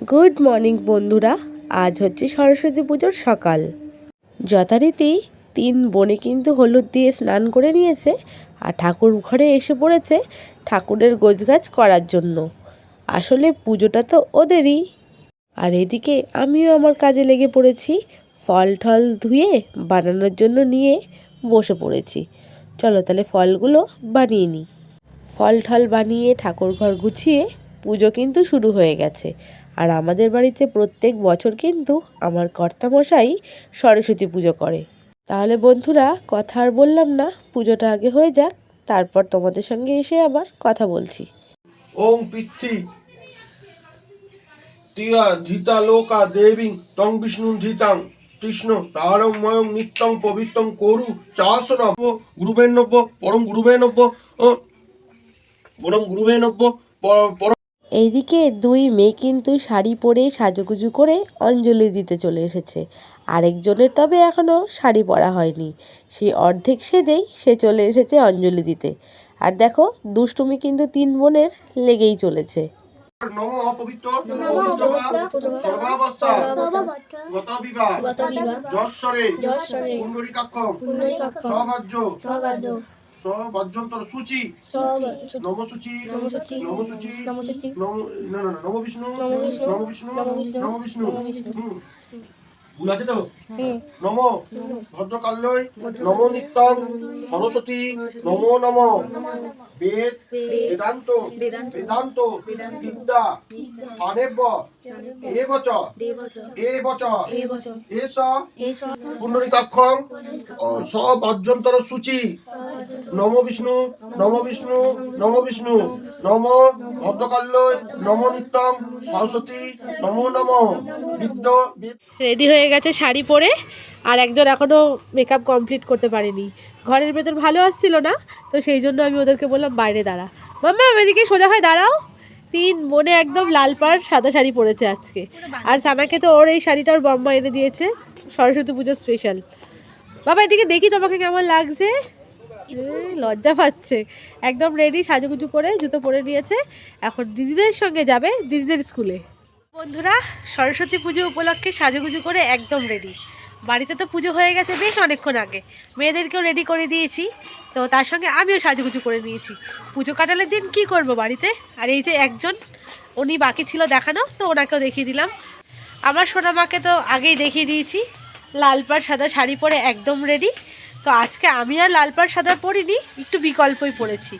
Good morning বন্ধুরা। আজ হচ্ছে সরস্বতী পুজোর সকাল। যথারীতি তিন বোনে কিন্তু হলুদ দিয়ে স্নান করে নিয়েছে আর ঠাকুর ঘরে এসে পড়েছে ঠাকুরের গোছগাছ করার জন্য। আসলে পুজোটা তো ওদেরই। আর এদিকে আমিও আমার কাজে লেগে পড়েছি, ফল টল ধুয়ে বানানোর জন্য নিয়ে বসে পড়েছি। চলো তাহলে ফলগুলো বানিয়ে নিই। ফল ঠল বানিয়ে ঠাকুর ঘর গুছিয়ে পুজো কিন্তু শুরু হয়ে গেছে। আর আমাদের বাড়িতে প্রত্যেক বছর কিন্তু আমার কর্তামশাই সরস্বতী পুজো করে। তাহলে বন্ধুরা, কথা আর বললাম না, পুজোটা আগে হয়ে যাক, তারপর তোমাদের সঙ্গে এসে আবার কথা বলছি। ওম পিতৃ তিয়া ধৃতা লোকা দেবী তং বিষ্ণু ধৃতাং কৃষ্ণ তারং ময়ং নিত্যং পবিত্রং করু চাসন গুরুবে নব্য, পরম গুরুবে নব্য পরম গুরুবে নব্য পরম এইদিকে দুই মেয়ে কিন্তু শাড়ি পরে সাজুগুজু করে অঞ্জলি দিতে চলে এসেছে। আরেকজনের তবে এখনও শাড়ি পরা হয়নি। সে অর্ধেক সেজেই সে চলে এসেছে অঞ্জলি দিতে। আর দেখো দুষ্টুমি কিন্তু তিন বোনের লেগেই চলেছে। নম অপবিত্র সর্বাবস্থা গত বিবাহ যশ্বরে কুণ্ডলিকাক্ষ সবাজ্য সবাজ্যন্তর সূচি। নমসূচি। নমসূচি। নমসূচি। নম না না না নম বিষ্ণু নম বিষ্ণু নম বিষ্ণু। ভুল আছে তো? নম ভদ্রকাল্যই নম নিত্যং সরস্বতী নম নম। বেদ বেদান্ত বেদান্ত। বিদ্যা আনেব এবচ এবচ। এস পুণ্ডরিকাক্ষম সব আদ্যন্তর সূচি। নম বিষ্ণু নম বিষ্ণু নম বিষ্ণু। নম ভদ্রকাল্যই নম নিত্যং সরস্বতী নম নম। বিদ্য রেডি হয়ে গেছে শাড়ি পরে আর একজন এখনও মেকআপ কমপ্লিট করতে পারেনি। ঘরের ভেতর ভালো আসছিল না, তো সেই জন্য আমি ওদেরকে বললাম, বাইরে দাঁড়া। মাম্মা, এদিকে সোজা হয়ে দাঁড়াও। তিন মনে একদম লাল পাড়, সাদা শাড়ি পরেছে আজকে। আর সানাকে তো ওর এই শাড়িটা ওর বম্মা এনে দিয়েছে, সরস্বতী পুজো স্পেশাল বাবা, এদিকে দেখি তোমাকে কেমন লাগছে। লজ্জা পাচ্ছে। একদম রেডি সাজুগুজু করে জুতো পরে নিয়েছে। এখন দিদিদের সঙ্গে যাবে, দিদিদের স্কুলে বন্ধুরা, সরস্বতী পুজো উপলক্ষে সাজুগুজু করে একদম রেডি বাড়িতে তো পুজো হয়ে গেছে বেশ অনেকক্ষণ আগে। মেয়েদেরকেও রেডি করে দিয়েছি। তো তার সঙ্গে আমিও সাজুগুজু করে নিয়েছি পুজো কাটালের দিন কি করব বাড়িতে? আর এই যে একজন, উনি বাকি ছিল দেখানো, তো ওনাকেও দেখিয়ে দিলাম। আমার সোনা মাকে তো আগেই দেখিয়ে দিয়েছি। লাল পাড় সাদা শাড়ি পরে একদম রেডি তো আজকে আমি আর লাল পাড় সাদা পরিনি, একটু বিকল্পই পরেছি।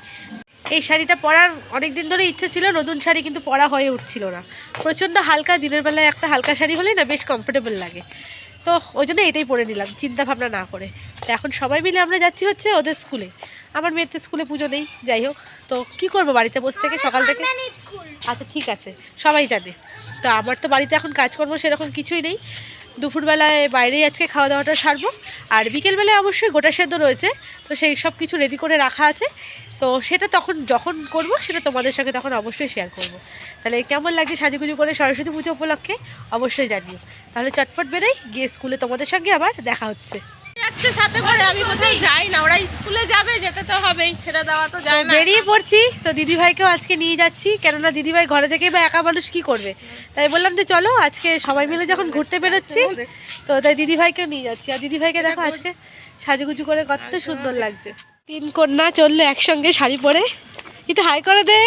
এই শাড়িটা পরার অনেক দিন ধরে ইচ্ছে ছিল নতুন শাড়ি কিন্তু পরা হয়ে উঠছিল না। প্রচণ্ড হালকা দিনের বেলায় একটা হালকা শাড়ি হলেই না বেশ কমফোর্টেবল লাগে। তো ওই জন্য এটাই পরে নিলাম চিন্তা ভাবনা না করে। তো এখন সবাই মিলে আমরা যাচ্ছি হচ্ছে ওদের স্কুলে আমার মেয়ের তো স্কুলে পুজো নেই যাই হোক। তো কি করব বাড়িতে বসে থেকে সকাল থেকে? আচ্ছা ঠিক আছে সবাই জানে। তো আমার তো বাড়িতে এখন কাজকর্ম সেরকম কিছুই নেই। দুপুরবেলায় বাইরেই আজকে খাওয়া দাওয়াটা সারবো। আর বিকেলবেলায় অবশ্যই গোটা সেদ্ধ রয়েছে, তো সেই সব কিছু রেডি করে রাখা আছে। তো সেটা তখন যখন করব, সেটা তোমাদের সঙ্গে তখন অবশ্যই শেয়ার করব। তাহলে কেমন লাগছে সাজুগুজু করে সরস্বতী পুজো উপলক্ষে? অবশ্যই জানিও। তাহলে চটপট বেরোই, গিয়ে স্কুলে তোমাদের সঙ্গে আবার দেখা হচ্ছে। যাচ্ছে সাথে করে আমি কোথাও যাই না। ওরা স্কুলে যাবে যেতে তো হবেই ছেড়ে দেওয়া তো যায় না। বেরিয়ে পড়ছি তো দিদিভাইকেও আজকে নিয়ে যাচ্ছি। কেননা দিদিভাই ঘরে থেকে বা একা মানুষ কি করবে? তাই বললাম যে চলো আজকে সবাই মিলে যখন ঘুরতে বেরোচ্ছি তো তাই দিদিভাইকেও নিয়ে যাচ্ছি। আর দিদিভাইকে দেখো আজকে সাজুগুজু করে কত সুন্দর লাগছে। তিন কন্যা চলল একসঙ্গে শাড়ি পরে। একটু হাই করে দে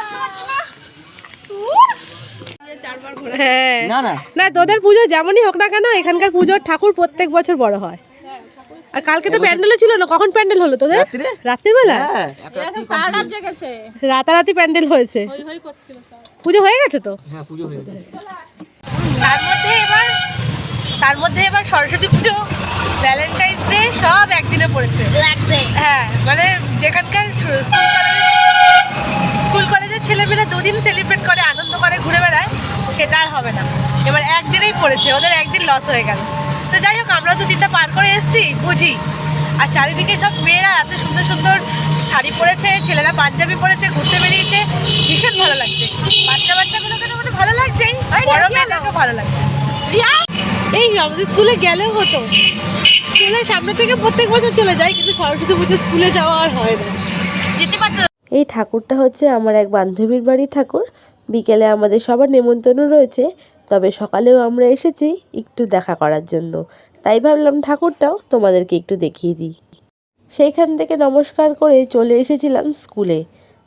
চারবার ঘুরে হ্যাঁ। না না। না তোদের পুজো যেমনই হোক না কেন এখানকার পুজোর ঠাকুর প্রত্যেক বছর বড় হয়। আর কালকে তো প্যান্ডেলও ছিল না কখন প্যান্ডেল হলো তোদের? রাত্রিরে? রাত্রিবেলা? হ্যাঁ রাতারাতি প্যান্ডেল হয়েছে। হই হই করছিল সব। পুজো হয়ে গেছে তো? হ্যাঁ পুজো হয়ে গেছে। তার মধ্যে এবার তার মধ্যে এবার সরস্বতী পুজো ভ্যালেন্টাইন্স ডে সব একদিনে পড়েছে। হ্যাঁ মানে যেখানকার স্কুল কলেজে স্কুল কলেজের ছেলেমেয়েরা দুদিন সেলিব্রেট করে আনন্দ করে ঘুরে বেড়ায় সেটা আর হবে না। এবার একদিনেই পড়েছে ওদের একদিন লস হয়ে গেল। তো যাই হোক আমরা তো দিনটা পার করে এসেছি বুঝি। আর চারিদিকে সব মেয়েরা এত সুন্দর সুন্দর শাড়ি পরেছে ছেলেরা পাঞ্জাবি পরেছে ঘুরতে বেরিয়েছে ভীষণ ভালো লাগছে। বাচ্চা বাচ্চাগুলোকে তো মানে ভালো লাগছেই বড় মেয়েদেরকে ভালো লাগছে। এই আমাদের স্কুলে গেলেও হতো। স্কুলের সামনে থেকে প্রত্যেক বছর চলে যায় কিন্তু সরস্বতী পুজো স্কুলে যাওয়া আর হয় না। যেতে পারতো। এই ঠাকুরটা হচ্ছে আমার এক বান্ধবীর বাড়ির ঠাকুর। বিকেলে আমাদের সবার নেমন্তন্ন রয়েছে, তবে সকালেও আমরা এসেছি একটু দেখা করার জন্য। তাই ভাবলাম ঠাকুরটাও তোমাদেরকে একটু দেখিয়ে দিই। সেইখান থেকে নমস্কার করে চলে এসেছিলাম স্কুলে।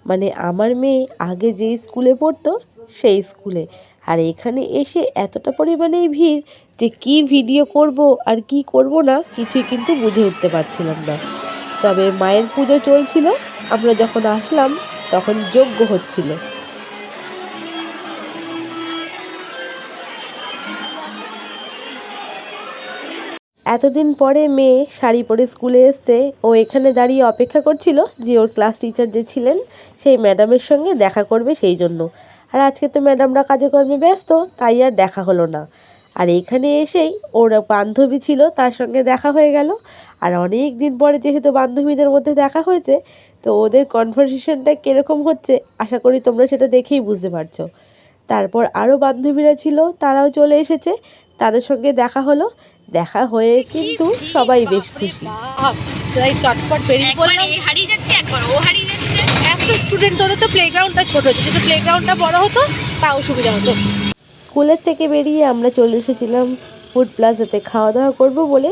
মানে আমার মেয়ে আগে যেই স্কুলে পড়তো, সেই স্কুলে। আর এখানে এসে এতটা পরিমাণেই ভিড় যে কি ভিডিও করব আর কি করব না, কিছুই কিন্তু বুঝে উঠতে পারছিলাম না। তবে মায়ের পুজো চলছিল, আমরা যখন আসলাম তখন যজ্ঞ হচ্ছিল। এতদিন পরে মেয়ে শাড়ি পরে স্কুলে এসছে। ও এখানে দাঁড়িয়ে অপেক্ষা করছিল যে ওর ক্লাস টিচার যে ছিলেন, সেই ম্যাডামের সঙ্গে দেখা করবে সেই জন্য। আর আজকে তো ম্যাডামরা কাজে কর্মে ব্যস্ত, তাই আর দেখা হলো না। আর এখানে এসেই ওর বান্ধবী ছিল, তার সঙ্গে দেখা হয়ে গেল। আর অনেক দিন পরে যেহেতু বান্ধবীদের মধ্যে দেখা হয়েছে, তো ওদের কনভারসেশনটা কীরকম হচ্ছে, আশা করি তোমরা সেটা দেখেই বুঝতে পারছ। তারপর আরও বান্ধবীরা ছিল, তারাও চলে এসেছে। তাদের সঙ্গে দেখা হলো। দেখা হয়ে কিন্তু সবাই বেশ খুশি। তাই চটপট বেরিয়ে পড়লাম। হারিয়ে যাচ্ছে একবার ও হারিয়ে যাচ্ছে। এত স্টুডেন্ট হতো তো প্লেগ্রাউন্ডটা ছোট হতো। যদি প্লেগ্রাউন্ডটা বড় হতো তাও সুবিধা হতো। স্কুলের থেকে বেরিয়ে আমরা চলে এসেছিলাম ফুড প্লাজাতে খাওয়া দাওয়া করব বলে।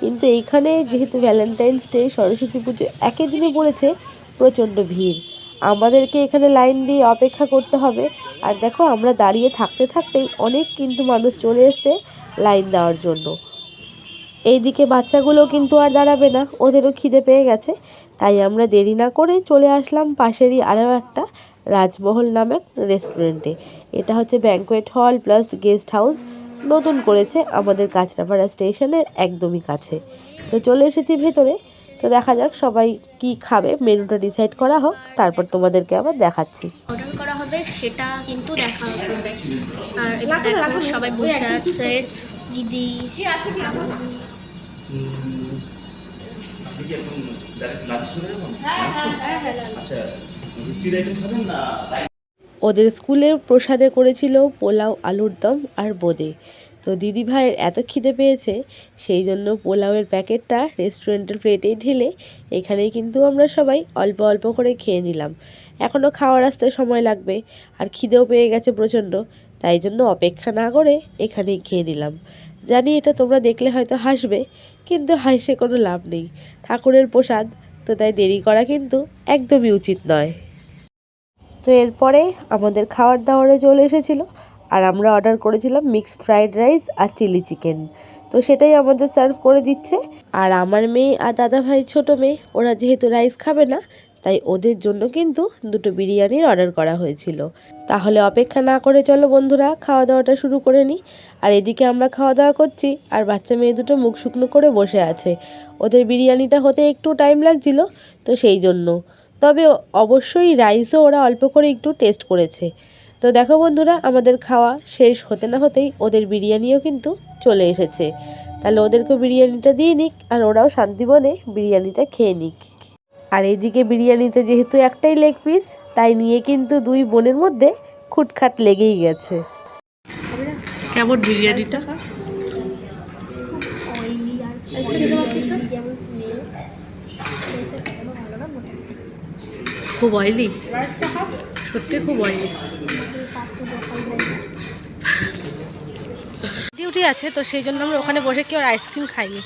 কিন্তু এইখানে যেহেতু ভ্যালেন্টাইন্স ডে সরস্বতী পুজো একই দিনে পড়েছে প্রচণ্ড ভিড়। আমাদেরকে এখানে লাইন দিয়ে অপেক্ষা করতে হবে। আর দেখো, আমরা দাঁড়িয়ে থাকতে থাকতেই অনেক কিন্তু মানুষ চলে এসছে লাইন দেওয়ার জন্য। এইদিকে বাচ্চাগুলো কিন্তু আর দাঁড়াবে না, ওদেরও খিদে পেয়ে গেছে। তাই আমরা দেরি না করে চলে আসলাম পাশেরই আরও একটা রাজমহল নামক রেস্টুরেন্টে এটা হচ্ছে banquet hall plus guest house নতুন করেছে আমাদের কাঁচরাপাড়া স্টেশনের একদমই কাছে। তো চলে এসেছি ভেতরে। তো দেখা যাক সবাই কি খাবে। মেনুটা ডিসাইড করা হোক তারপর তোমাদেরকে আবার দেখাচ্ছি। অর্ডার করা হবে সেটা কিন্তু দেখা হবে। আর সবাই বসে আছে। দিদি লাঞ্চ চলে যাবেন? আচ্ছা ওদের স্কুলে প্রসাদে করেছিল পোলাও আলুর দম আর বোঁদে। তো দিদি ভাইয়ের এত খিদে পেয়েছে, সেই জন্য পোলাওয়ের প্যাকেটটা রেস্টুরেন্টের প্লেটেই ঢেলে এখানেই কিন্তু আমরা সবাই অল্প অল্প করে খেয়ে নিলাম। এখনও খাওয়ার আসতে সময় লাগবে, আর খিদেও পেয়ে গেছে প্রচণ্ড, তাই জন্য অপেক্ষা না করে এখানেই খেয়ে নিলাম। জানি এটা তোমরা দেখলে হয়তো হাসবে, কিন্তু হাসে কোনো লাভ নেই। ঠাকুরের প্রসাদ, তো তাই দেরি করা কিন্তু একদমই উচিত নয়। তো এরপরে আমাদের খাওয়ার দাওয়ারে চলে এসেছিল আর আমরা অর্ডার করেছিলাম মিক্সড ফ্রাইড রাইস আর চিলি চিকেন তো সেটাই আমাদের সার্ভ করে দিচ্ছে। আর আমার মেয়ে আর দাদা ভাই ছোটো মেয়ে, ওরা যেহেতু রাইস খাবে না, তাই ওদের জন্য কিন্তু দুটো বিরিয়ানির অর্ডার করা হয়েছিল। তাহলে অপেক্ষা না করে চলো বন্ধুরা খাওয়া দাওয়াটা শুরু করে নিই আর এদিকে আমরা খাওয়া দাওয়া করছি, আর বাচ্চা মেয়ে দুটো মুখ শুকনো করে বসে আছে। ওদের বিরিয়ানিটা হতে একটু টাইম লাগছিল, তো সেই জন্য। তবে অবশ্যই রাইসও ওরা অল্প করে একটু টেস্ট করেছে। তো দেখো বন্ধুরা, আমাদের খাওয়া শেষ হতে না হতেই ওদের বিরিয়ানিও কিন্তু চলে এসেছে। তাহলে ওদেরকে বিরিয়ানিটা দিয়ে নিক আর ওরাও শান্তিবনে বিরিয়ানিটা খেয়ে নিক। আর এইদিকে বিরিয়ানিতে যেহেতু একটাই লেগ পিস তাই নিয়ে কিন্তু দুই বোনের মধ্যে খুটখাট লেগেই গেছে। কেমন বিরিয়ানিটা? খুব অয়েলি সত্যি খুব অয়েলি ডিউটি আছে, তো সেই জন্য আমরা ওখানে বসে কেউ আইসক্রিম খাইনি।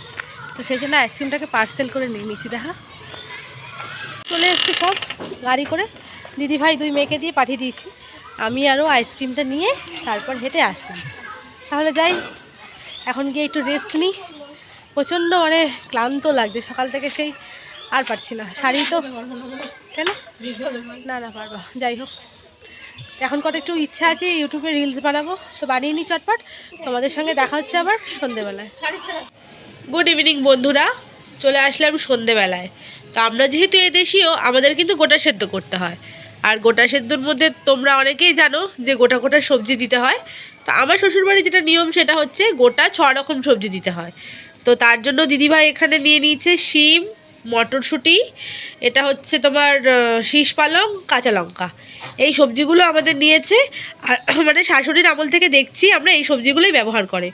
তো সেই জন্য আইসক্রিমটাকে পার্সেল করে নিয়ে নিচ্ছি দেখা। চলে এসছে সব, গাড়ি করে। দিদি ভাই দুই মেয়েকে দিয়ে পাঠিয়ে দিয়েছি। আমি আরও আইসক্রিমটা নিয়ে তারপর হেঁটে আসলাম তাহলে যাই, এখন গিয়ে একটু রেস্ট নিই। প্রচণ্ড মানে ক্লান্ত লাগছে, সকাল থেকে সেই আর পারছি না। শাড়ি তো কেন? না না, পারব। যাই হোক। এখন কটা একটু ইচ্ছা আছে, ইউটিউবে রিলস বানাবো। তো বানিয়ে নিই চটপট। তোমাদের সঙ্গে দেখা হচ্ছে আবার সন্ধেবেলায়। গুড ইভিনিং বন্ধুরা। চলে আসলাম সন্ধেবেলায়। তো আমরা যেহেতু এদেশীয়, আমাদের কিন্তু গোটা সেদ্ধ করতে হয়। আর গোটা সেদ্ধর মধ্যে তোমরা অনেকেই জানো যে গোটা গোটা সবজি দিতে হয়। তো আমার শ্বশুরবাড়ি যেটা নিয়ম, সেটা হচ্ছে গোটা ছ রকম সবজি দিতে হয়। তো তার জন্য দিদিভাই এখানে নিয়ে নিয়েছে শিম মটরশুঁটি, এটা হচ্ছে তোমার শীষ পালং, কাঁচা লঙ্কা। এই সবজিগুলো আমাদের নিয়েছে, আর মানে শাশুড়ির আমল থেকে দেখছি আমরা এই সবজিগুলোই ব্যবহার করে।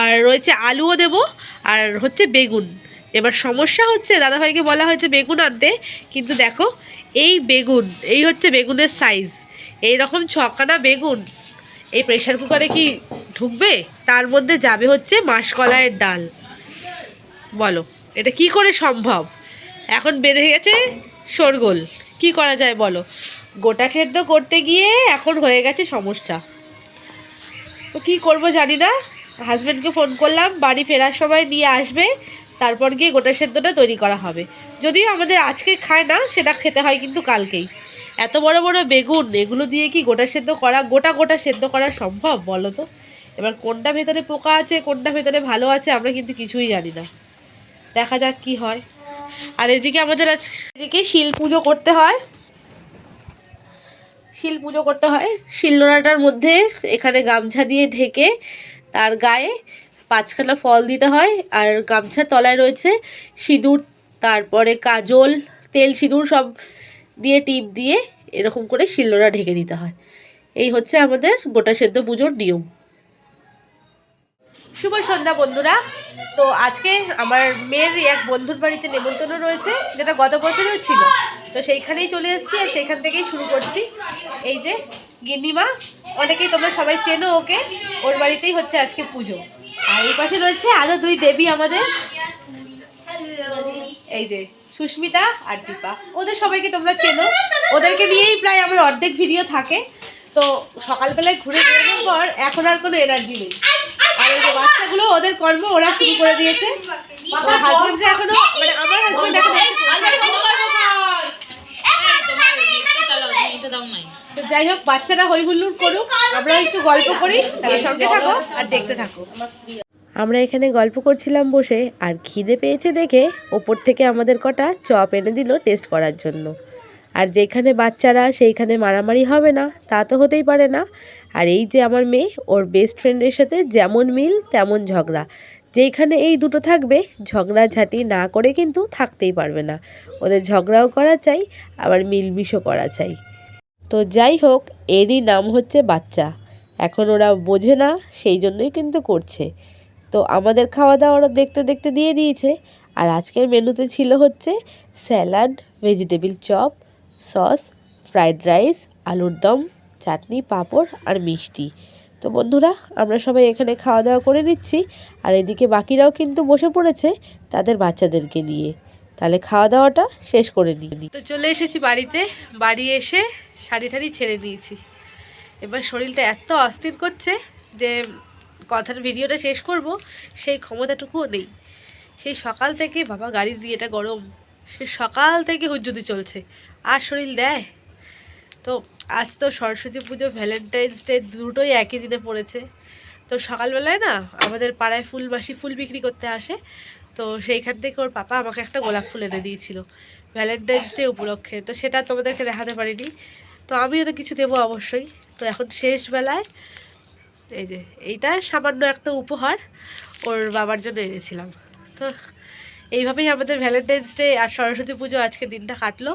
আর রয়েছে আলুও দেবো, আর হচ্ছে বেগুন। এবার সমস্যা হচ্ছে, দাদাভাইকে বলা হয়েছে বেগুন আনতে, কিন্তু দেখো, এই বেগুন, এই হচ্ছে বেগুনের সাইজ এই রকম ছকানা বেগুন, এই প্রেশার কুকারে কি ঢুকবে? তার মধ্যে যাবে হচ্ছে মাসকলাইয়ের ডাল। বলো, এটা কি করে সম্ভব? এখন বেঁধে গেছে শোরগোল। কি করা যায় বলো? গোটা সেদ্ধ করতে গিয়ে এখন হয়ে গেছে সমস্যা। তো কি করব জানি না। হাজব্যান্ডকে ফোন করলাম, বাড়ি ফেরার সময় নিয়ে আসবে, তারপর গিয়ে গোটা সেদ্ধটা তৈরি করা হবে। যদিও আমাদের আজকে খায় না, সেটা খেতে হয় কিন্তু কালকেই। এত বড় বড় বেগুন, এগুলো দিয়ে কি গোটা সেদ্ধ করা, গোটা গোটা সেদ্ধ করা সম্ভব বলো তো? এবার কোনটা ভেতরে পোকা আছে, কোনটা ভেতরে ভালো আছে, আমরা কিন্তু কিছুই জানি না। দেখা যাক কি হয়। আর এদিকে আমাদের আজ এদিকে শিল পুজো করতে হয়। শিল পুজো করতে হয়। শিলনোড়াটার মধ্যে এখানে গামছা দিয়ে ঢেকে তার গায়ে পাঁচখানা ফল দিতে হয়। আর গামছার তলায় রয়েছে সিঁদুর, তারপরে কাজল, তেল সিঁদুর সব দিয়ে টিপ দিয়ে এরকম করে শিলনোড়া ঢেকে দিতে হয়। এই হচ্ছে আমাদের গোটা সেদ্ধ পুজোর নিয়ম। শুভ সন্ধ্যা বন্ধুরা। তো আজকে আমার মেয়ের এক বন্ধুর বাড়িতে নেমন্তন্ন রয়েছে, যেটা গত বছরও ছিল। তো সেইখানেই চলে এসেছি আর সেইখান থেকেই শুরু করছি। এই যে গিন্নিমা, অনেকেই তোমরা সবাই চেনো ওকে, ওর বাড়িতেই হচ্ছে আজকে পুজো। আর এই পাশে রয়েছে আরও দুই দেবী আমাদের। এই যে সুস্মিতা আর দীপা। ওদের সবাইকে তোমরা চেনো। ওদেরকে নিয়েই প্রায় আমার অর্ধেক ভিডিও থাকে। তো সকালবেলায় ঘুরে বেরোনোর পর এখন আর কোনো এনার্জি নেই। আর এই যে বাচ্চাগুলো ওদের কর্ম ওরা শুরু করে দিয়েছে হাজবেন্ডরা এখনও মানে আমার হাজবেন্ড এখনও যাই হোক বাচ্চারা হই হুল্লোড় করুক আমরা একটু গল্প করি সঙ্গে থাকো আর দেখতে থাকো আমরা এখানে গল্প করছিলাম বসে আর খিদে পেয়েছে দেখে ওপর থেকে আমাদের কটা চপ এনে দিল টেস্ট করার জন্য আর যেখানে বাচ্চারা সেইখানে মারামারি হবে না তা তো হতেই পারে না আর এই যে আমার মেয়ে, ওর বেস্ট ফ্রেন্ডের সাথে যেমন মিল তেমন ঝগড়া। যেইখানে এই দুটো থাকবে, ঝগড়া ঝাঁটি না করে কিন্তু থাকতেই পারবে না। ওদের ঝগড়াও করা চাই, আবার মিলমিশও করা চাই। তো যাই হোক, এরই নাম হচ্ছে বাচ্চা। এখন ওরা বোঝে না, সেই জন্যই কিন্তু করছে। তো আমাদের খাওয়া দাওয়া ওরা দেখতে দেখতে দিয়ে দিয়েছে। আর আজকের মেনুতে ছিল হচ্ছে salad, vegetable chop, sauce, fried rice, আলুর দম চাটনি, পাঁপড় আর মিষ্টি। তো বন্ধুরা, আমরা সবাই এখানে খাওয়া দাওয়া করে নিচ্ছি। আর এদিকে বাকিরাও কিন্তু বসে পড়েছে তাদের বাচ্চাদেরকে নিয়ে। তাহলে খাওয়া দাওয়াটা শেষ করে নিই। তো চলে এসেছি বাড়িতে। বাড়ি এসে শাড়ি টাড়ি ছেড়ে দিয়েছি। এবার শরীরটা এত অস্থির করছে যে কথার ভিডিওটা শেষ করব, সেই ক্ষমতাটুকুও নেই। সেই সকাল থেকে, বাবা গাড়ির দিয়েটা গরম সে সকাল থেকে হুজ্জুতি চলছে। আর শরীর দেয়। তো আজ তো সরস্বতী পুজো ভ্যালেন্টাইন্স ডে দুটোই একই দিনে পড়েছে। তো সকালবেলায় না আমাদের পাড়ায় ফুল, মাসি ফুল বিক্রি করতে আসে। তো সেইখান থেকে ওর পাপা আমাকে একটা গোলাপ ফুল এনে দিয়েছিল ভ্যালেন্টাইন্স ডে উপলক্ষে। তো সেটা তোমাদেরকে দেখাতে পারিনি। তো আমিও তো কিছু দেবো অবশ্যই। তো এখন শেষ বেলায় এই যে, এইটা সামান্য একটা উপহার ওর বাবার জন্য এনেছিলাম। তো এইভাবেই আমাদের ভ্যালেন্টাইন্স ডে আর সরস্বতী পুজো আজকে দিনটা কাটলো।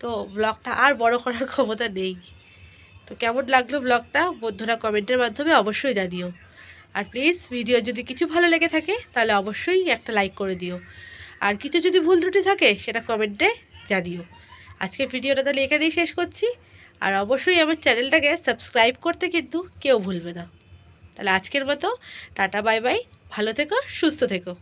তো ব্লগটা আর বড় করার ক্ষমতা নেই। তো কেমন লাগল ব্লগটা বন্ধুরা কমেন্টের মাধ্যমে অবশ্যই জানিও। আর প্লিজ ভিডিও যদি কিছু ভালো লেগে থাকে, তাহলে অবশ্যই একটা লাইক করে দিও। আর কিছু যদি ভুল ত্রুটি থাকে, সেটা কমেন্টে জানিও। আজকের ভিডিওটা তাহলে এখানেই শেষ করছি। আর অবশ্যই আমার চ্যানেলটাকে সাবস্ক্রাইব করতে কিন্তু কেউ ভুলবে না। তাহলে আজকের মতো, টাটা বাই বাই ভালো থেকো, সুস্থ থেকো।